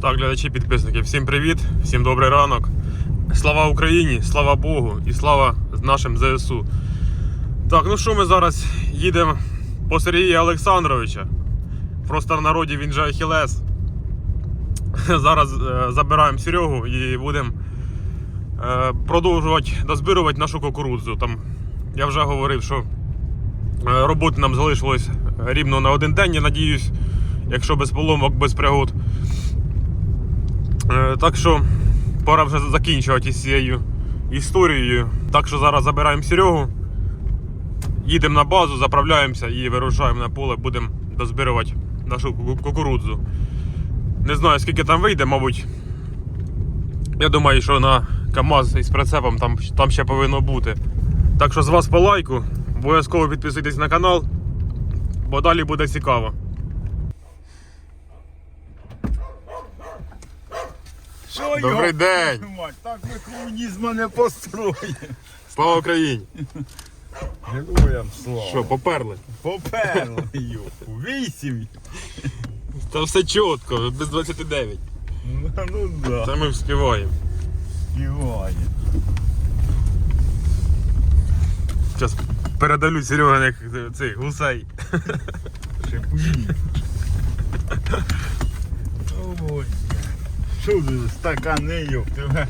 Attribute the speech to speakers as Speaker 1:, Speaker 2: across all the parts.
Speaker 1: Так, глядачі, підписники, всім привіт, всім добрий ранок. Слава Україні, слава Богу і слава нашим ЗСУ. Так, ну що ми зараз їдемо по Сергія Олександровича. Просто в народі він же Ахілес. Зараз е, забираємо Серегу і будемо е, продовжувати дозбирувати нашу кукурудзу. Там я вже говорив, що е, роботи нам залишилось рівно на один день, я надіюсь, якщо без поломок, без пригод. Е, Так що пора вже закінчувати цією історією. Так що зараз забираємо Серегу, їдемо на базу, заправляємося і вирушаємо на поле, будемо дозбирувати нашу кукурудзу. Не знаю, скільки там вийде, мабуть. Я думаю, що на КАМАЗ із прицепом там, там ще повинно бути. Так що з вас по лайку, обов'язково підписуйтесь на канал, бо далі буде цікаво.
Speaker 2: Що
Speaker 1: Добрий день!
Speaker 2: Мать, Так ми комунізму не построїмо.
Speaker 1: Слава Україні!
Speaker 2: Героям слава.
Speaker 1: Що, поперли?
Speaker 2: Поперли, йопу. Вісім.
Speaker 1: Та все чітко, без 29.
Speaker 2: Ну, ну да.
Speaker 1: Це ми вспіваємо.
Speaker 2: Співає.
Speaker 1: Зараз передалю Сереганих цих гусей.
Speaker 2: Шепуні. Ой. Що ти стакани, йоп, тебе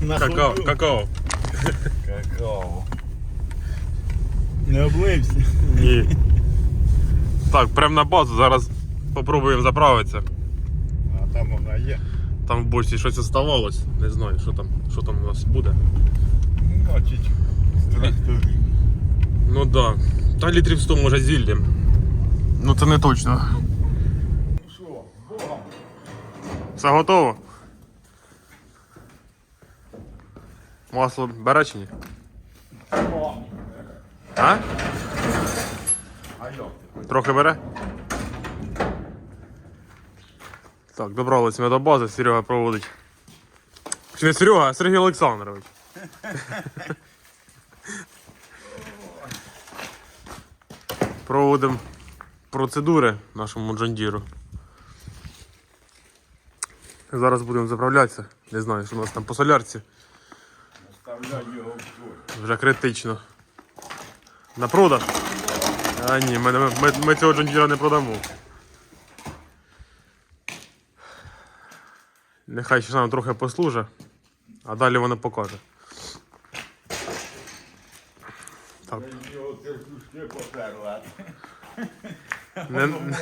Speaker 2: на
Speaker 1: Какао,
Speaker 2: ходу.
Speaker 1: какао.
Speaker 2: Какао. Не облився.
Speaker 1: Ні. Так, прямо на базу, зараз попробуємо заправитися.
Speaker 2: А там вона є.
Speaker 1: Там в бочці щось оставалось. Не знаю, що там, що там у нас буде.
Speaker 2: Ну, Значить, з тракторів.
Speaker 1: Ну так. Да. Та літрів 100 може зіллям. Ну це не точно.
Speaker 2: Ну що, Богом.
Speaker 1: Все готово? Масло бере чи ні? А? Трохи бере? Так, добрались ми до бази, Серега проводить. Чи не Серега, а Сергій Олександрович. Проводимо процедури нашому джондіру. Зараз будемо заправлятися. Не знаю, що у нас там по солярці.
Speaker 2: Оставляй його в той.
Speaker 1: Вже критично. На продаж? А ні, ми, ми, ми, цього джондіра не продамо. Нехай ще нам трохи послужить, а далі воно покаже. Так, не...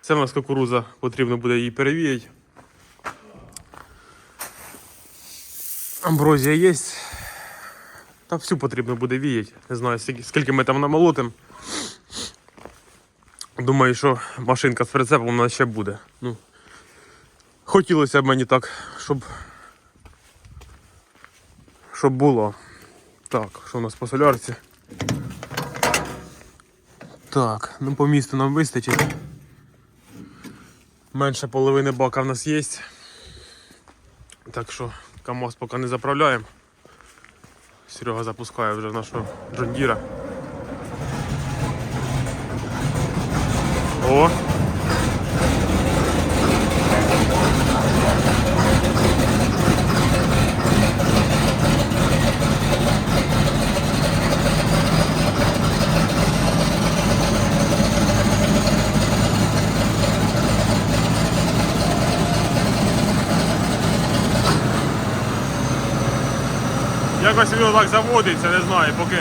Speaker 1: Це в нас кукуруза, потрібно буде її перевіяти. Амброзія є. Та всю потрібно буде віяти. Не знаю, скільки- ми там намолотим. Думаю, що машинка з прицепом у нас ще буде. Ну, хотілося б мені так, щоб. Щоб було. Так, що у нас по солярці? Так, ну по місту нам вистачить. Менше половини бака в нас є. Так що КАМАЗ поки не заправляємо. Серега запускає вже нашого Джондіра. О! Якось він так заводиться, не знаю, поки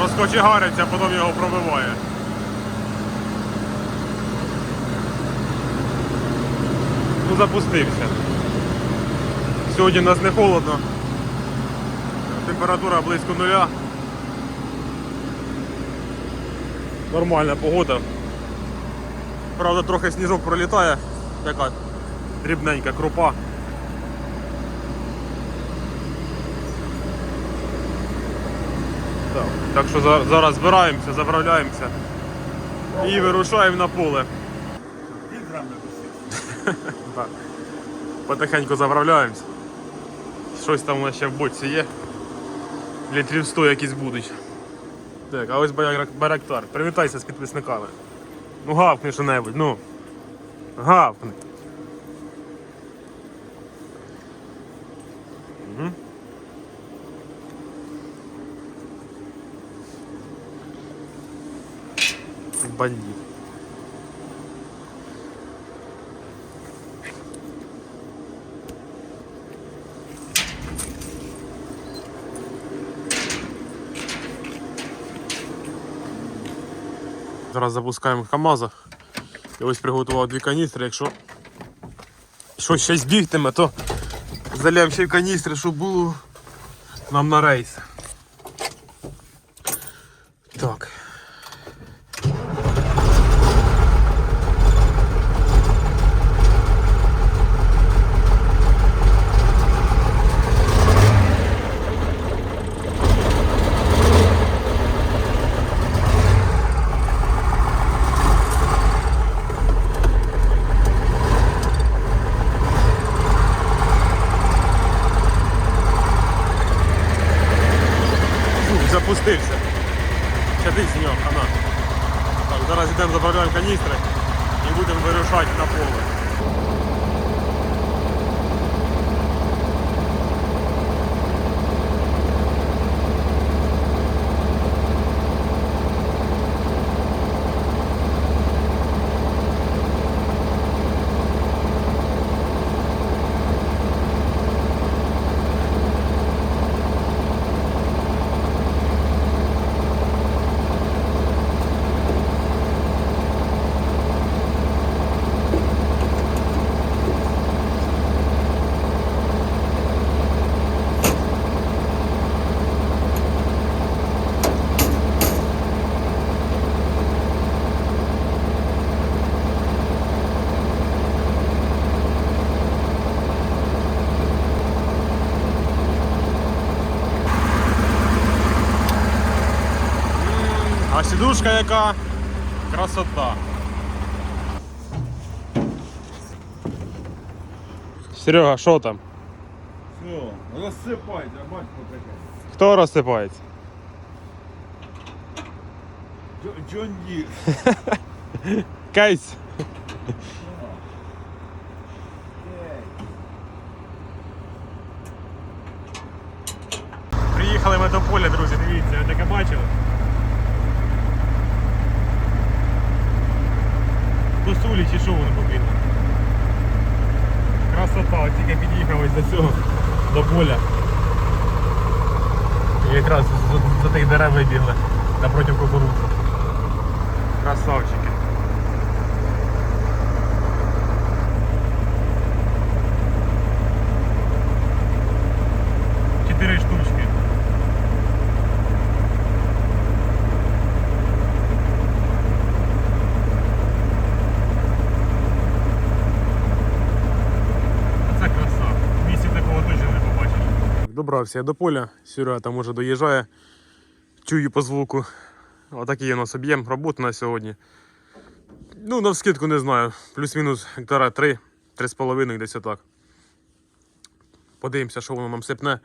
Speaker 1: розкочегариться, потім його пробиває. Ну запустився. Сьогодні у нас не холодно. Температура близько нуля. Нормальна погода. Правда, трохи сніжок пролітає, така дрібненька крупа. Так, що зараз збираємося, заправляємося і вирушаємо на поле. Так. Потихеньку заправляємося. Щось там у нас ще в бочці є. Літрів 100 якісь будуть. Так, а ось Байрак- Байрактар. Привітайся з підписниками. Ну гавкни що-небудь, ну. Гавкни. Бандит. Зараз запускаємо КАМАЗа. Я ось приготував дві каністри, якщо щось ще збігтиме, то залям ще каністри, щоб було нам на рейс. Так. Фу, запустився. Чади з нього, хана. Так, зараз йдемо заправляємо каністри і будемо вирушати на поле. А яка красота. Серега, що там?
Speaker 2: Що? Розсипайте, бач таке.
Speaker 1: Хто розсипається?
Speaker 2: Джон Дір.
Speaker 1: Кейс. Приїхали ми до поля, друзі, дивіться, ви таке бачили? Косулі чи що вони побігли? Красота, от тільки під'їхав ось до цього, до поля. І якраз за, тих дерев вибігли напроти кукурудзи. Красавчики. Чотири штучки. Це краса. В місті такого точно не побачиш. Добрався я до поля, Сюра там уже доїжджає. Чую по звуку. Отакий у нас об'єм роботи на сьогодні. Ну, на вскидку не знаю. Плюс-мінус гектара 3, 3,5 десь отак. Подивимося, що воно нам сипне.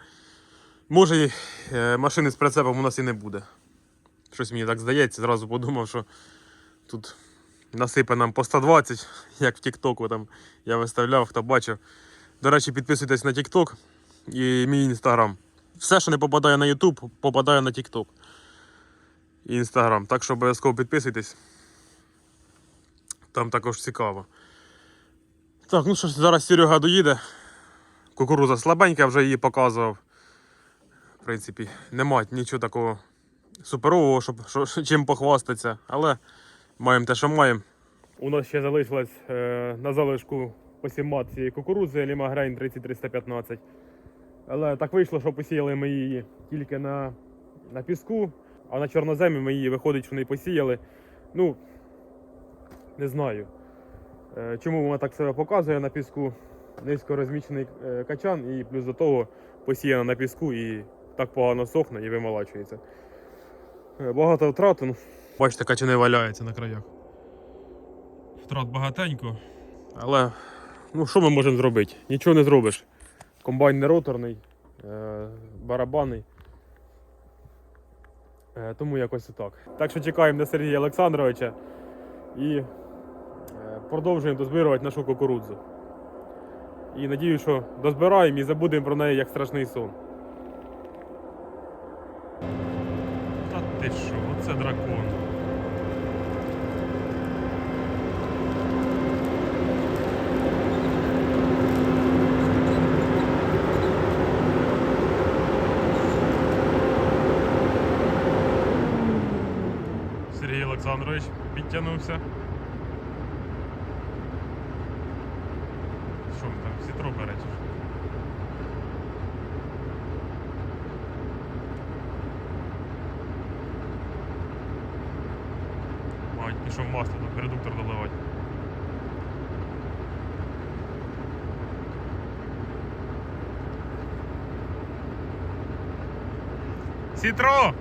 Speaker 1: Може, і, е, машини з прицепом у нас і не буде. Щось мені так здається, зразу подумав, що тут насипе нам по 120, як в Тіктоку там я виставляв, хто бачив. До речі, підписуйтесь на TikTok і мій інстаграм. Все, що не попадає на YouTube, попадає на TikTok і Інстаграм. Так що обов'язково підписуйтесь. Там також цікаво. Так, ну що ж, зараз Серега доїде. Кукуруза слабенька, вже її показував. В принципі, нема нічого такого суперового, щоб що, чим похвастатися, але маємо те, що маємо. У нас ще залишилось е, на залишку посімат цієї кукурузи Лімагрейн 3315. Але так вийшло, що посіяли ми її тільки на, на піску, а на чорноземі ми її виходить, що не посіяли. Ну, не знаю. Е, Чому вона так себе показує на піску? Низько розмічений е, качан і плюс до того посіяна на піску і так погано сохне і вимолачується. Е, Багато втрат. ну. Бачите, качани валяються на краях. Втрат багатенько. Але ну, що ми можемо зробити? Нічого не зробиш. Комбайн не роторний, е, барабанний. Е, Тому якось отак. Так Так що чекаємо на Сергія Олександровича. і е, продовжуємо дозбирувати нашу кукурудзу. І надію, що дозбираємо і забудемо про неї як страшний сон. Та ти що, оце дракон. Сергій Олександрович підтягнувся. Що ми там, сітро бере чи що? Мать, пішов масло, тут редуктор доливати. Сітро!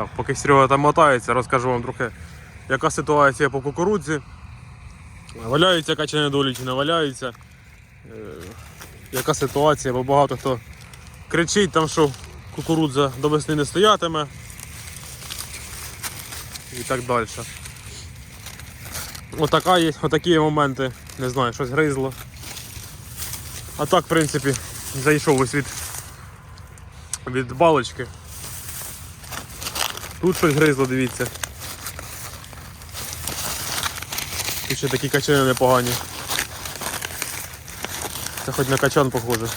Speaker 1: Так, поки Серега там мотається, розкажу вам трохи, яка ситуація по кукурудзі. Валяються качани недолі чи не валяються. Е, яка ситуація, бо багато хто кричить там, що кукурудза до весни не стоятиме. І так далі. Отака є, отакі моменти, не знаю, щось гризло. А так, в принципі, зайшов ось від, від балочки. Тут щось гризло, дивіться. Тут ще такі качани непогані. Це хоч на качан похоже.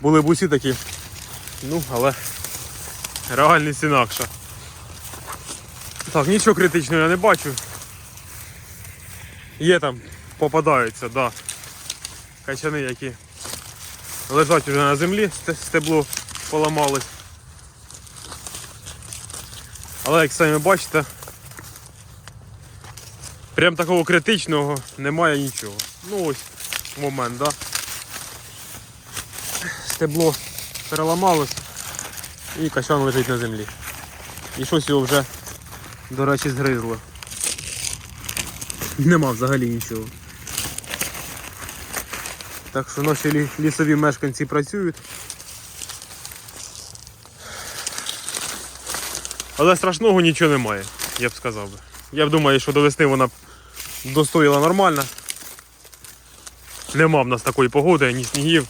Speaker 1: Були б усі такі. Ну, але реальність інакша. Так, нічого критичного я не бачу. Є там, попадаються, да. Качани, які лежать вже на землі, сте- стебло поламалось. Але як самі бачите, прям такого критичного немає нічого. Ну ось момент, да? Стебло переламалось і качан лежить на землі. І щось його вже, до речі, згризло. Нема взагалі нічого. Так що наші лісові мешканці працюють. Але страшного нічого немає, я б сказав би. Я б думаю, що до весни вона б достояла нормально. Нема в нас такої погоди, ні снігів,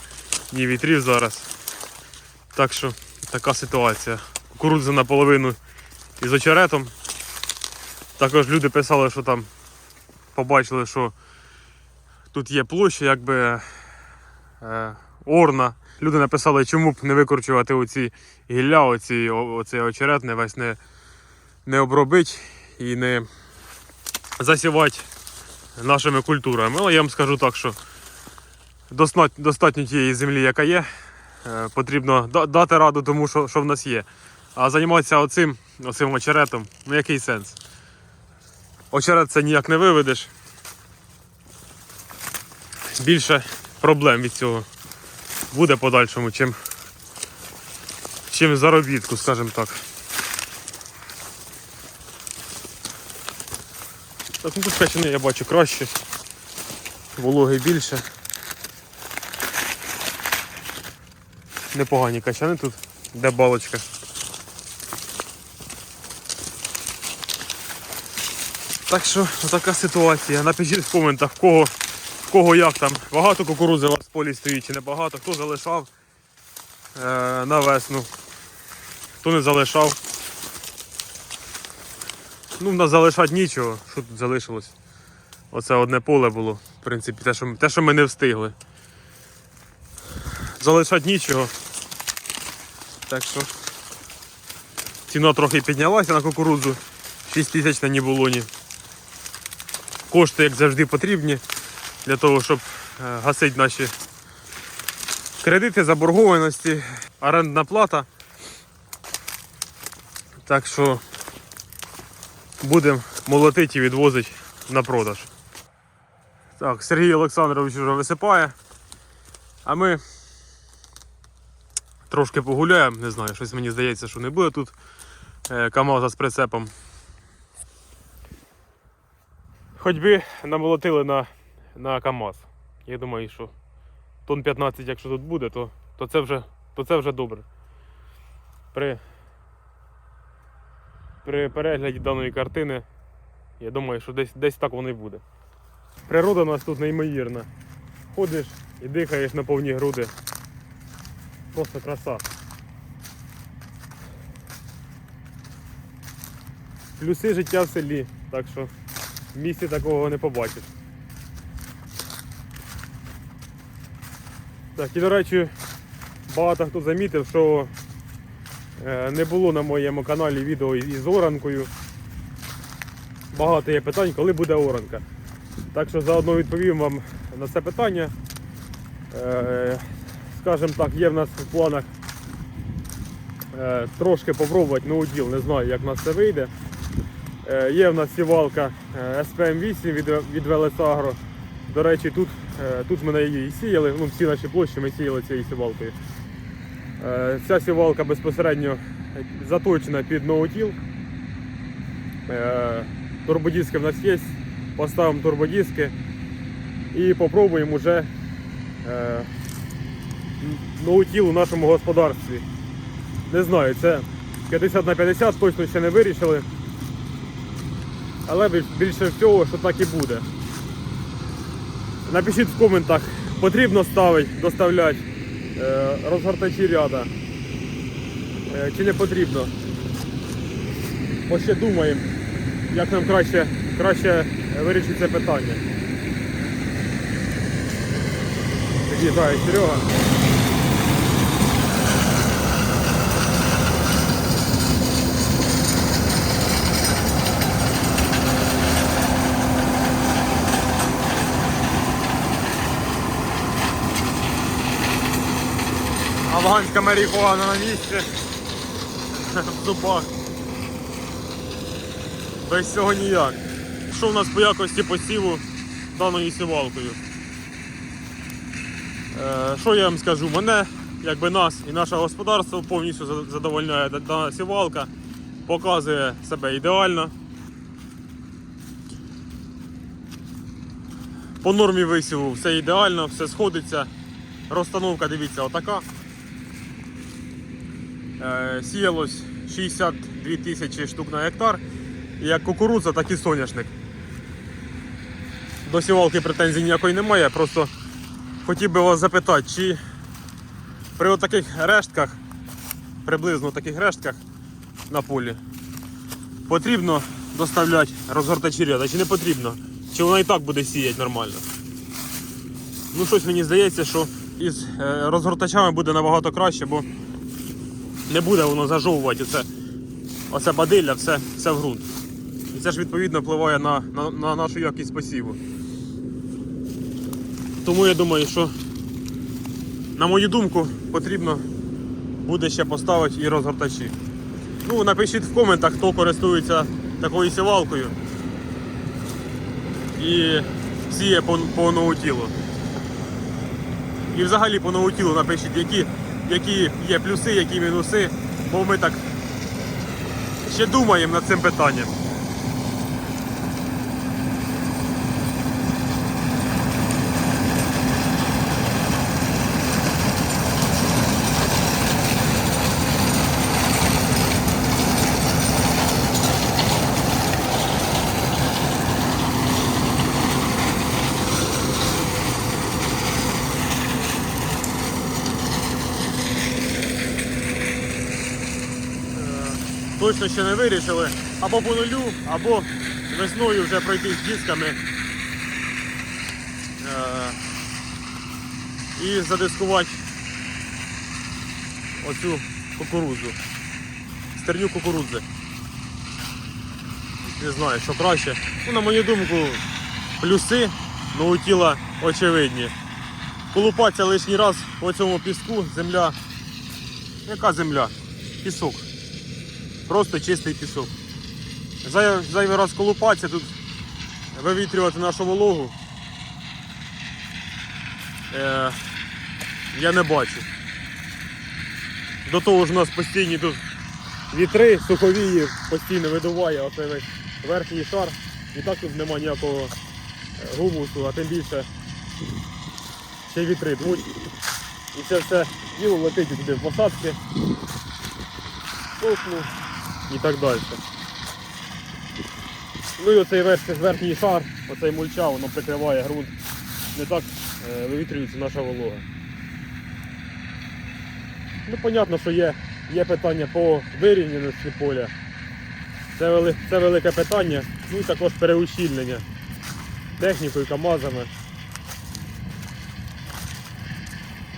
Speaker 1: ні вітрів зараз. Так що така ситуація. Кукурудза наполовину із очеретом. Також люди писали, що там побачили, що тут є площа, якби е, орна. Люди написали, чому б не викорчувати оці гілля, оці, оцей очерет, не весь не, не обробити і не засівати нашими культурами. Але я вам скажу так, що достатньо, достатньо тієї землі, яка є. Е, Потрібно дати раду тому, що, що в нас є. А займатися оцим, оцим очеретом, ну який сенс? Очерет це ніяк не виведеш. Більше проблем від цього буде подальшому, чим чим заробітку, скажімо так. Так, ну Тут качани я бачу краще, вологи більше. Непогані качани тут, де балочка. Так що така ситуація. Напишіть в коментах в кого кого як там. Багато кукурудзи у вас в полі стоїть чи не багато, хто залишав е, на весну, хто не залишав. Ну, в нас залишати нічого, що тут залишилось. Оце одне поле було, в принципі, те, що, те, що ми не встигли. Залишати нічого. Так що ціна трохи піднялася на кукурудзу. 6 тисяч на нібулоні. Кошти, як завжди, потрібні для того, щоб е, гасити наші кредити, заборгованості, орендна плата. Так що будемо молотити і відвозити на продаж. Так, Сергій Олександрович вже висипає. А ми трошки погуляємо, не знаю, щось мені здається, що не буде тут е, КАМАЗа з прицепом. Хоч би намолотили на, на КАМАЗ. Я думаю, що тон 15, якщо тут буде, то, то, це, вже, то це вже добре. При, при перегляді даної картини, я думаю, що десь, десь так воно і буде. Природа у нас тут неймовірна. Ходиш і дихаєш на повні груди. Просто краса. Плюси життя в селі, так що в місті такого не побачиш. Так, і до речі, багато хто замітив, що е, не було на моєму каналі відео із оранкою. Багато є питань, коли буде оранка. Так що заодно відповім вам на це питання. Е, Скажімо так, є в нас в планах е, трошки попробувати ноуділ, не знаю, як в нас це вийде. Є в нас сівалка е, SPM8 від, Велесагро. До речі, тут, тут ми її і сіяли, ну, всі наші площі ми сіяли цією сівалкою. Е, Ця сівалка безпосередньо заточена під ноутіл. Е, Турбодиски в нас є, поставимо турбодиски і попробуємо вже е, ноутіл у нашому господарстві. Не знаю, це 50 на 50, точно ще не вирішили. Але більше всього, що так і буде. Напишіть в коментах, потрібно ставити, доставляти е, розгортачі ряда. Е, чи не потрібно. Ось ще думаємо, як нам краще, краще вирішити це питання. Під'їжджає Серега. Афганська марихуана на місці. В зубах. Без цього ніяк. Що в нас по якості посіву даною сівалкою? Е, що я вам скажу? Мене, якби нас і наше господарство повністю задовольняє дана сівалка, показує себе ідеально. По нормі висіву все ідеально, все сходиться. Розстановка, дивіться, отака. Е, сіялось 62 тисячі штук на гектар. Як кукурудза, так і соняшник. До сівалки претензій ніякої немає. Просто хотів би вас запитати, чи при таких рештках, приблизно таких рештках на полі, потрібно доставляти розгортачі ряда, чи не потрібно? Чи вона і так буде сіяти нормально? Ну щось мені здається, що із е, розгортачами буде набагато краще, бо не буде воно зажовувати оце, оце бадилля, все, все в ґрунт. І це ж відповідно впливає на, на, на нашу якість посіву. Тому я думаю, що, на мою думку, потрібно буде ще поставити і розгортачі. Ну, напишіть в коментах, хто користується такою сівалкою і сіє по, по ноутілу. І взагалі по ноутілу напишіть, які, які є плюси, які мінуси, бо ми так ще думаємо над цим питанням. Точно ще не вирішили. Або по нулю, або весною вже пройти з дисками. Е, і задискувати оцю кукурудзу. Стерню кукурудзи. Не знаю, що краще. Ну, на мою думку, плюси ну, у тіла очевидні. Колупатися лишній раз по цьому піску, земля. Яка земля? Пісок. Просто чистий пісок. Зайвий раз колупатися тут, вивітрювати нашу вологу. Е, я не бачу. До того ж у нас постійні тут вітри, суховії, постійно видуває оцей верхній шар. І так тут немає ніякого е, гумусу, а тим більше ще вітри дмуть. І це все діло летить туди в посадки, сосну і так далі. Ну і оцей верхній шар, оцей мульча, воно прикриває ґрунт. Не так е, вивітрюється наша волога. Ну, понятно, що є, є питання по вирівняності поля. Це, вели, це велике питання. Ну і також переущільнення технікою, КАМАЗами.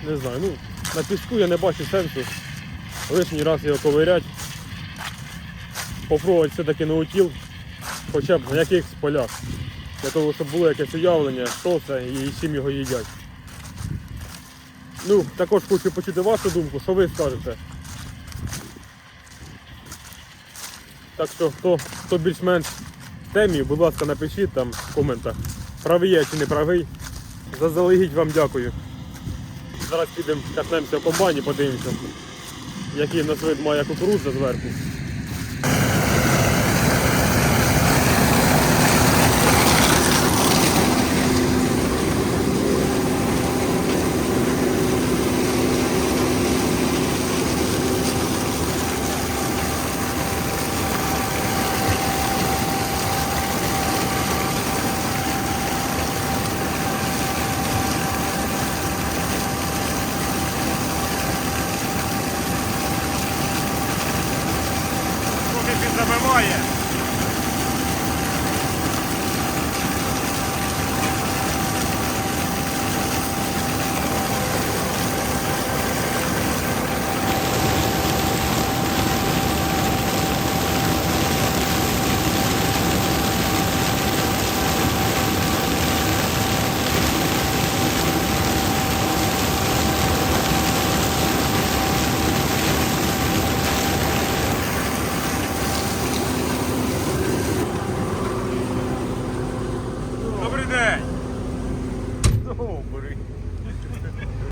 Speaker 1: Не знаю, ну на піску я не бачу сенсу лишній раз його ковирять. Попробувати все-таки наутіл, хоча б на якихось полях. Для того, щоб було якесь уявлення, що це і чим його їдять. Ну, також хочу почути вашу думку, що ви скажете. Так що, хто, хто більш-менш в темі, будь ласка, напишіть там в коментах, правий я чи не правий. Заздалегідь вам дякую. Зараз підемо катнемося в комбайні, подивимося, який в нас вид має кукурудза зверху. area.